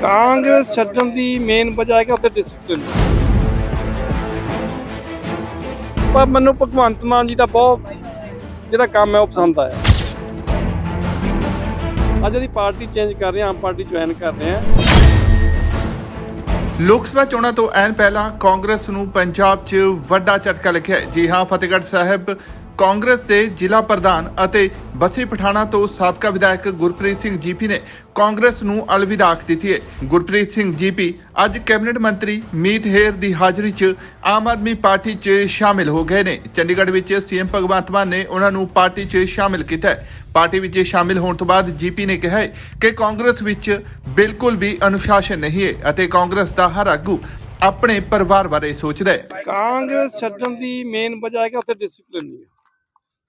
ਕਾਂਗਰਸ ਛੱਡਣ ਦੀ ਮੇਨ ਵਜ੍ਹਾ ਹੈ ਕਿ ਉੱਥੇ ਡਿਸਪਲਿਨ ਪਰ ਮੈਨੂੰ ਭਗਵੰਤ ਮਾਨ ਜੀ ਦਾ ਬਹੁਤ ਜਿਹੜਾ ਕੰਮ ਹੈ ਉਹ ਪਸੰਦ ਆਇਆ। ਅੱਜ ਜਿਹੜੀ ਪਾਰਟੀ ਚੇਂਜ ਕਰ ਰਹੇ ਹਾਂ, ਆਮ ਪਾਰਟੀ ਜੁਆਇਨ ਕਰ ਰਹੇ ਹਾਂ। ਲੋਕ ਸਭਾ ਚੋਣਾਂ ਤੋਂ ਐਨ ਪਹਿਲਾਂ ਕਾਂਗਰਸ ਨੂੰ ਪੰਜਾਬ 'ਚ ਵੱਡਾ ਝਟਕਾ ਲੱਗਿਆ ਜੀ ਹਾਂ, ਫਤਿਹਗੜ੍ਹ ਸਾਹਿਬ ਕਾਂਗਰਸ ਦੇ ਜ਼ਿਲ੍ਹਾ ਪ੍ਰਧਾਨ ਅਤੇ ਬਸੀ ਪਠਾਣਾ ਤੋਂ ਸਾਬਕਾ ਵਿਧਾਇਕ ਗੁਰਪ੍ਰੀਤ ਸਿੰਘ ਜੀਪੀ ਨੇ ਕਾਂਗਰਸ ਨੂੰ ਅਲਵਿਦਾ ਆਖ ਦਿੱਤੀ ਹੈ। ਗੁਰਪ੍ਰੀਤ ਸਿੰਘ ਜੀਪੀ ਅੱਜ ਕੈਬਨਿਟ ਮੰਤਰੀ ਮੀਤ ਹੇਰ ਦੀ ਹਾਜ਼ਰੀ 'ਚ ਆਮ ਆਦਮੀ ਪਾਰਟੀ 'ਚ ਸ਼ਾਮਿਲ ਹੋ ਗਏ ਨੇ। ਚੰਡੀਗੜ੍ਹ ਵਿੱਚ ਸੀਐਮ ਭਗਵੰਤ ਮਾਨ ਨੇ ਉਹਨਾਂ ਨੂੰ ਪਾਰਟੀ 'ਚ ਸ਼ਾਮਿਲ ਕੀਤਾ ਹੈ। ਪਾਰਟੀ ਵਿੱਚ ਸ਼ਾਮਿਲ ਹੋਣ ਤੋਂ ਬਾਅਦ ਜੀਪੀ ਨੇ ਕਿਹਾ ਹੈ ਕਿ ਕਾਂਗਰਸ ਵਿੱਚ ਬਿਲਕੁਲ ਵੀ ਅਨੁਸ਼ਾਸਨ ਨਹੀਂ ਹੈ ਅਤੇ ਕਾਂਗਰਸ ਦਾ ਹਰ ਆਗੂ ਆਪਣੇ ਪਰਿਵਾਰ ਬਾਰੇ ਸੋਚਦਾ ਹੈ। ਕਾਂਗਰਸ ਛੱਡਣ ਦੀ ਮੇਨ ਵਜ੍ਹਾ ਹੈ ਕਿ ਉੱਥੇ ਡਿਸਪਲਿਨ ਨਹੀਂ ਹੈ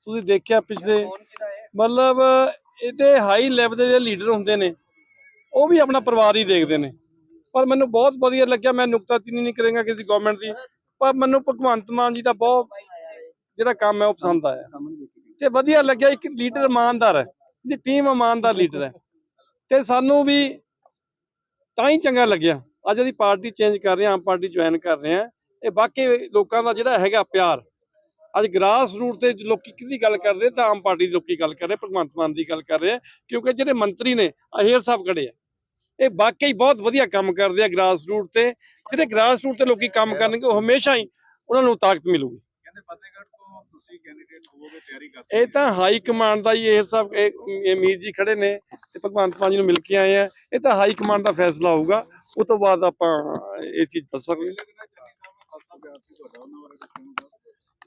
ਤੁਸੀਂ ਦੇਖਿਆ ਪਿਛਲੇ? ਮਤਲਬ ਇਹਦੇ ਹਾਈ ਲੈਵਲ ਦੇ ਜਿਹੜੇ ਲੀਡਰ ਹੁੰਦੇ ਨੇ, ਉਹ ਵੀ ਆਪਣਾ ਪਰਿਵਾਰ ਹੀ ਦੇਖਦੇ ਨੇ। ਪਰ ਮੈਨੂੰ ਬਹੁਤ ਵਧੀਆ ਲੱਗਿਆ, ਮੈਂ ਨੁਕਤਾਚੀਨੀ ਨਹੀਂ ਕਰਾਂਗਾ ਕਿਸੇ ਗਵਰਨਮੈਂਟ ਦੀ, ਪਰ ਮੈਨੂੰ ਭਗਵੰਤ ਮਾਨ ਜੀ ਦਾ ਬਹੁਤ ਜਿਹੜਾ ਕੰਮ ਹੈ, ਉਹ ਪਸੰਦ ਆਇਆ। ਤੇ ਵਧੀਆ ਲੱਗਿਆ, ਇੱਕ ਲੀਡਰ ਇਮਾਨਦਾਰ ਹੈ ਦੀ ਟੀਮ ਇਮਾਨਦਾਰ ਲੀਡਰ ਹੈ। ਤੇ ਸਾਨੂੰ ਵੀ ਤਾਂ ਹੀ ਚੰਗਾ ਲੱਗਿਆ, ਅੱਜ ਦੀ ਪਾਰਟੀ ਚੇਂਜ ਕਰ ਰਹੇ ਆਮ ਪਾਰਟੀ ਜੁਆਇਨ ਕਰ ਰਹੇ ਹਾਂ। ਇਹ ਬਾਕੀ ਲੋਕਾਂ ਦਾ ਜਿਹੜਾ ਹੈਗਾ ਪਿਆਰ ਅੱਜ ਗ੍ਰਾਸ ਰੂਟ ਤੇ ਲੋਕੀ ਕਿਹਦੀ ਗੱਲ ਕਰਦੇ ਤਾਂ ਆਮ ਪਾਰਟੀ ਦੇ ਲੋਕੀ ਗੱਲ ਕਰ ਰਹੇ ਭਗਵੰਤ ਮਾਨ ਦੀ ਗੱਲ ਕਰ ਰਹੇ ਕਿਉਂਕਿ ਜਿਹੜੇ ਮੰਤਰੀ ਨੇ ਅਹੀਰ ਸਾਹਿਬ ਖੜੇ ਆ। ਇਹ ਵਾਕਈ ਬਹੁਤ ਵਧੀਆ ਕੰਮ ਕਰਦੇ ਆ ਗ੍ਰਾਸ ਰੂਟ ਤੇ। ਜਿਹੜੇ ਗ੍ਰਾਸ ਰੂਟ ਤੇ ਲੋਕੀ ਕੰਮ ਕਰਨਗੇ ਉਹ ਹਮੇਸ਼ਾ ਹੀ ਉਹਨਾਂ ਨੂੰ ਤਾਕਤ ਮਿਲੂਗੀ। ਕਹਿੰਦੇ ਫਤਿਹਗੜ੍ਹ ਤੋਂ ਤੁਸੀਂ ਕੈਂਡੀਡੇਟ ਹੋਵੋਗੇ ਤਿਆਰੀ ਕਰ ਇਹ ਤਾਂ ਹਾਈ ਕਮਾਂਡ ਦਾ ਹੀ ਇਹ ਸਭ ਇਹ ਇਹ ਮੀਰ ਜੀ ਖੜੇ ਨੇ ਤੇ ਭਗਵੰਤ ਮਾਨ ਜੀ ਨੂੰ ਮਿਲ ਕੇ ਆਏ ਆ। ਇਹ ਤਾਂ ਹਾਈ ਕਮਾਂਡ ਦਾ ਫੈਸਲਾ ਹੋਊਗਾ। ਉਸ ਤੋਂ ਬਾਅਦ ਆਪਾਂ ਇਹ ਚੀਜ਼ ਦੱਸਾਂਗੇ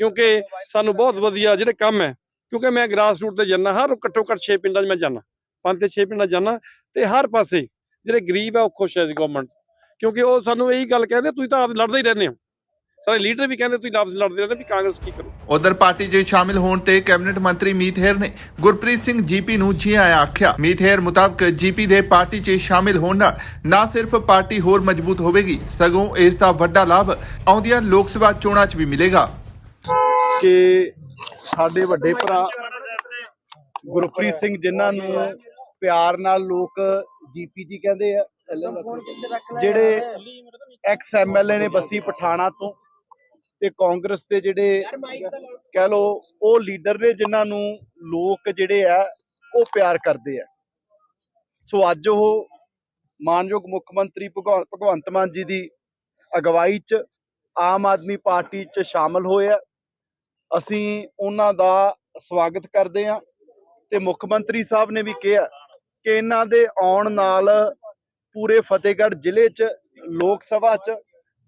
ਕਿਉਂਕਿ ਸਾਨੂੰ ਬਹੁਤ ਵਧੀਆ ਜਿਹੜੇ ਕੰਮ ਹੈ, ਕਿਉਂਕਿ ਮੈਂ ਗ੍ਰਾਸ ਰੂਟ ਤੇ ਜਾਂਦਾ, ਹਰ ਘੱਟੋ ਘੱਟ 6 ਪਿੰਡਾਂ 'ਚ ਮੈਂ ਜਾਂਦਾ, ਪੰਜ ਤੇ 6 ਪਿੰਡਾਂ 'ਚ ਤੇ ਹਰ ਪਾਸੇ ਜਿਹੜੇ ਗਰੀਬ ਹੈ ਉਹ ਖੁਸ਼ ਹੈ ਗਵਰਨਮੈਂਟ ਕਿਉਂਕਿ ਉਹ ਸਾਨੂੰ ਇਹੀ ਗੱਲ ਕਹਿੰਦੇ ਤੁਸੀਂ ਤਾਂ ਆਪ ਲੜਦੇ ਹੀ ਰਹਿੰਦੇ ਹੋ। ਸਾਰੇ ਲੀਡਰ ਵੀ ਕਹਿੰਦੇ ਤੁਸੀਂ ਆਪਸ ਲੜਦੇ ਰਹਿੰਦੇ ਵੀ ਕਾਂਗਰਸ ਕੀ ਕਰੂ। ਉਧਰ ਪਾਰਟੀ 'ਚ ਸ਼ਾਮਿਲ ਹੋਣ ਤੇ ਕੈਬਨਿਟ ਮੰਤਰੀ ਮੀਤ ਹੇਰ ਨੇ ਗੁਰਪ੍ਰੀਤ ਸਿੰਘ ਜੀਪੀ ਨੂੰ ਜੀ ਆਇਆਂ ਆਖਿਆ। ਮੀਤ ਹੇਰ ਮੁਤਾਬਕ ਜੀਪੀ ਦੇ ਪਾਰਟੀ 'ਚ ਸ਼ਾਮਿਲ ਹੋਣ ਨਾਲ ਨਾ ਸਿਰਫ ਪਾਰਟੀ ਹੋਰ ਮਜ਼ਬੂਤ ਹੋਵੇਗੀ, ਸਗੋਂ ਇਸ ਦਾ ਵੱਡਾ ਲਾਭ ਆਉਂਦੀਆਂ ਲੋਕ ਸਭਾ ਚੋਣਾਂ 'ਚ ਵੀ ਮਿਲੇਗਾ। ਕਿ ਸਾਡੇ ਵੱਡੇ ਭਰਾ ਗੁਰਪ੍ਰੀਤ ਸਿੰਘ ਜਿਨ੍ਹਾਂ ਨੂੰ ਪਿਆਰ ਨਾਲ ਲੋਕ ਜੀਪੀਜੀ ਕਹਿੰਦੇ ਆ, ਜਿਹੜੇ ਐਕਸ ਐਮਐਲਏ ਨੇ ਬੱਸੀ ਪਠਾਣਾ ਤੋਂ ਤੇ ਕਾਂਗਰਸ ਦੇ ਜਿਹੜੇ ਕਹਿ ਲੋ ਉਹ ਲੀਡਰ ਨੇ ਜਿਨ੍ਹਾਂ ਨੂੰ ਲੋਕ ਜਿਹੜੇ ਆ ਉਹ ਪਿਆਰ ਕਰਦੇ ਆ। ਸੋ ਅੱਜ ਉਹ ਮਾਨਯੋਗ ਮੁੱਖ ਮੰਤਰੀ ਭਗਵ- ਭਗਵੰਤ ਮਾਨ ਜੀ ਦੀ ਅਗਵਾਈ 'ਚ ਆਮ ਆਦਮੀ ਪਾਰਟੀ 'ਚ ਸ਼ਾਮਲ ਹੋਏ ਆ। ਅਸੀਂ ਉਹਨਾਂ ਦਾ ਸਵਾਗਤ ਕਰਦੇ ਹਾਂ ਤੇ ਮੁੱਖ ਮੰਤਰੀ ਸਾਹਿਬ ਨੇ ਵੀ ਕਿਹਾ ਕਿ ਇਹਨਾਂ ਦੇ ਆਉਣ ਨਾਲ ਪੂਰੇ ਫਤਿਹਗੜ੍ਹ ਜ਼ਿਲ੍ਹੇ 'ਚ, ਲੋਕ ਸਭਾ 'ਚ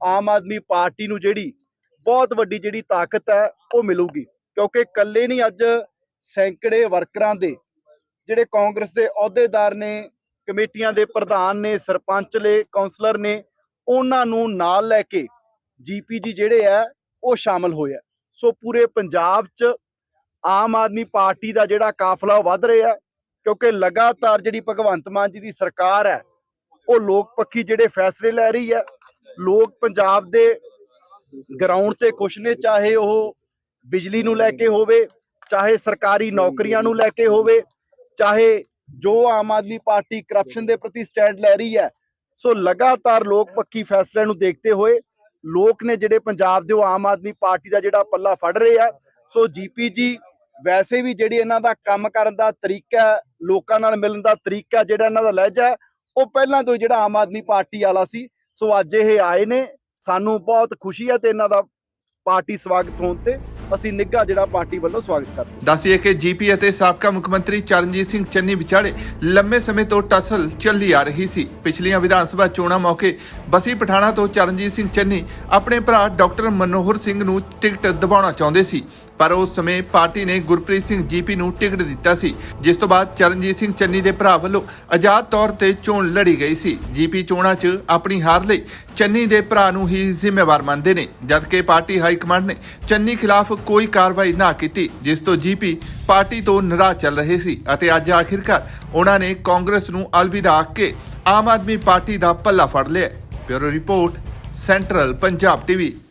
ਆਮ ਆਦਮੀ ਪਾਰਟੀ ਨੂੰ ਜਿਹੜੀ ਬਹੁਤ ਵੱਡੀ ਜਿਹੜੀ ਤਾਕਤ ਹੈ, ਉਹ ਮਿਲੂਗੀ। ਕਿਉਂਕਿ ਇਕੱਲੇ ਨਹੀਂ, ਅੱਜ ਸੈਂਕੜੇ ਵਰਕਰਾਂ ਦੇ ਜਿਹੜੇ ਕਾਂਗਰਸ ਦੇ ਅਹੁਦੇਦਾਰ ਨੇ, ਕਮੇਟੀਆਂ ਦੇ ਪ੍ਰਧਾਨ ਨੇ, ਸਰਪੰਚ ਨੇ ਕਾਉਂਸਲਰ ਨੇ, ਉਹਨਾਂ ਨੂੰ ਨਾਲ ਲੈ ਕੇ ਜੀਪੀਜੀ ਜਿਹੜੇ ਆ ਉਹ ਸ਼ਾਮਲ ਹੋਏ ਆ। ਸੋ ਪੂਰੇ ਪੰਜਾਬ 'ਚ ਆਮ ਆਦਮੀ ਪਾਰਟੀ ਦਾ ਜਿਹੜਾ ਕਾਫਲਾ ਵੱਧ ਰਿਹਾ ਕਿਉਂਕਿ ਲਗਾਤਾਰ ਜਿਹੜੀ ਭਗਵੰਤ ਮਾਨ ਜੀ ਦੀ ਸਰਕਾਰ ਹੈ, ਉਹ ਲੋਕ ਪੱਖੀ ਜਿਹੜੇ ਫੈਸਲੇ ਲੈ ਰਹੀ ਹੈ, ਲੋਕ ਪੰਜਾਬ ਦੇ ਗਰਾਊਂਡ ਤੇ ਖੁਸ਼ ਨੇ, ਚਾਹੇ ਉਹ ਬਿਜਲੀ ਨੂੰ ਲੈ ਕੇ ਹੋਵੇ, ਚਾਹੇ ਸਰਕਾਰੀ ਨੌਕਰੀਆਂ ਨੂੰ ਲੈ ਕੇ ਹੋਵੇ, ਚਾਹੇ ਜੋ ਆਮ ਆਦਮੀ ਪਾਰਟੀ ਕਰਪਸ਼ਨ ਦੇ ਪ੍ਰਤੀ ਸਟੈਂਡ ਲੈ ਰਹੀ ਹੈ, ਸੋ ਲਗਾਤਾਰ ਲੋਕ ਪੱਖੀ ਫੈਸਲਿਆਂ ਨੂੰ ਦੇਖਦੇ ਹੋਏ ਲੋਕ ਨੇ ਜਿਹੜੇ ਪੰਜਾਬ ਦੇ ਉਹ ਆਮ ਆਦਮੀ ਪਾਰਟੀ ਦਾ ਜਿਹੜਾ ਪੱਲਾ ਫੜ ਰਹੇ ਆ। ਸੋ ਜੀਪੀਜੀ ਵੈਸੇ ਵੀ ਜਿਹੜੀ ਇਹਨਾਂ ਦਾ ਕੰਮ ਕਰਨ ਦਾ ਤਰੀਕਾ ਲੋਕਾਂ ਨਾਲ ਮਿਲਣ ਦਾ ਤਰੀਕਾ ਜਿਹੜਾ ਇਹਨਾਂ ਦਾ ਲਹਿਜਾ ਹੈ, ਉਹ ਪਹਿਲਾਂ ਤੋਂ ਹੀ ਜਿਹੜਾ ਆਮ ਆਦਮੀ ਪਾਰਟੀ ਵਾਲਾ ਸੀ। ਸੋ ਅੱਜ ਇਹ ਆਏ ਨੇ ਸਾਨੂੰ ਬਹੁਤ ਖੁਸ਼ੀ ਹੈ ਤੇ ਇਹਨਾਂ ਦਾ ਪਾਰਟੀ ਸਵਾਗਤ ਹੋਣ ਤੇ। ਅਸੀਂ ਨਿੱਘਾ ਜਿਹੜਾ ਪਾਰਟੀ ਵੱਲੋਂ ਸਵਾਗਤ ਕਰਦੇ ਹਾਂ। ਦੱਸੀਏ ਕਿ ਜੀਪੀ ਅਤੇ ਸਾਬਕਾ ਮੁੱਖ ਮੰਤਰੀ ਚਰਨਜੀਤ ਸਿੰਘ ਚੰਨੀ ਵਿਚਾਲੇ ਲੰਮੇ ਸਮੇਂ ਤੋਂ ਟਸਲ ਚੱਲੀ ਆ ਰਹੀ ਸੀ। ਪਿਛਲੀਆਂ ਵਿਧਾਨ ਸਭਾ ਚੋਣਾਂ ਮੌਕੇ ਬਸੀ ਪਠਾਣਾ ਤੋਂ ਚਰਨਜੀਤ ਸਿੰਘ ਚੰਨੀ ਆਪਣੇ ਭਰਾ ਡਾਕਟਰ ਮਨੋਹਰ ਸਿੰਘ ਨੂੰ ਟਿਕਟ ਦਿਵਾਉਣਾ ਚਾਹੁੰਦੇ ਸੀ। ਪਰ ਉਸ ਸਮੇਂ ਪਾਰਟੀ ਨੇ ਗੁਰਪ੍ਰੀਤ ਸਿੰਘ ਜੀਪੀ ਨੂੰ ਟਿਕਟ ਦਿੱਤਾ ਸੀ, ਜਿਸ ਤੋਂ ਬਾਅਦ ਚਰਨਜੀਤ ਸਿੰਘ ਚੰਨੀ ਦੇ ਭਰਾ ਵੱਲੋਂ ਆਜ਼ਾਦ ਤੌਰ ਤੇ ਚੋਣ ਲੜੀ ਗਈ ਸੀ। ਜੀਪੀ ਚੋਣਾਂ 'ਚ ਆਪਣੀ ਹਾਰ ਲਈ ਚੰਨੀ ਦੇ ਭਰਾ ਨੂੰ ਹੀ ਜ਼ਿੰਮੇਵਾਰ ਮੰਨਦੇ ਨੇ ਜਦਕਿ ਪਾਰਟੀ ਹਾਈ ਕਮਾਂਡ ਨੇ ਚੰਨੀ ਖਿਲਾਫ ਕੋਈ ਕਾਰਵਾਈ ਨਾ ਕੀਤੀ, ਜਿਸ ਤੋਂ ਜੀਪੀ ਪਾਰਟੀ ਤੋਂ ਨਾਰਾਜ਼ ਚੱਲ ਰਹੇ ਸੀ ਅਤੇ ਅੱਜ ਆਖਿਰਕਾਰ ਉਹਨਾਂ ਨੇ ਕਾਂਗਰਸ ਨੂੰ ਅਲਵਿਦਾ ਆਖ ਕੇ ਆਮ ਆਦਮੀ ਪਾਰਟੀ ਦਾ ਪੱਲਾ ਫੜ ਲਿਆ bureau report, central Punjab TV.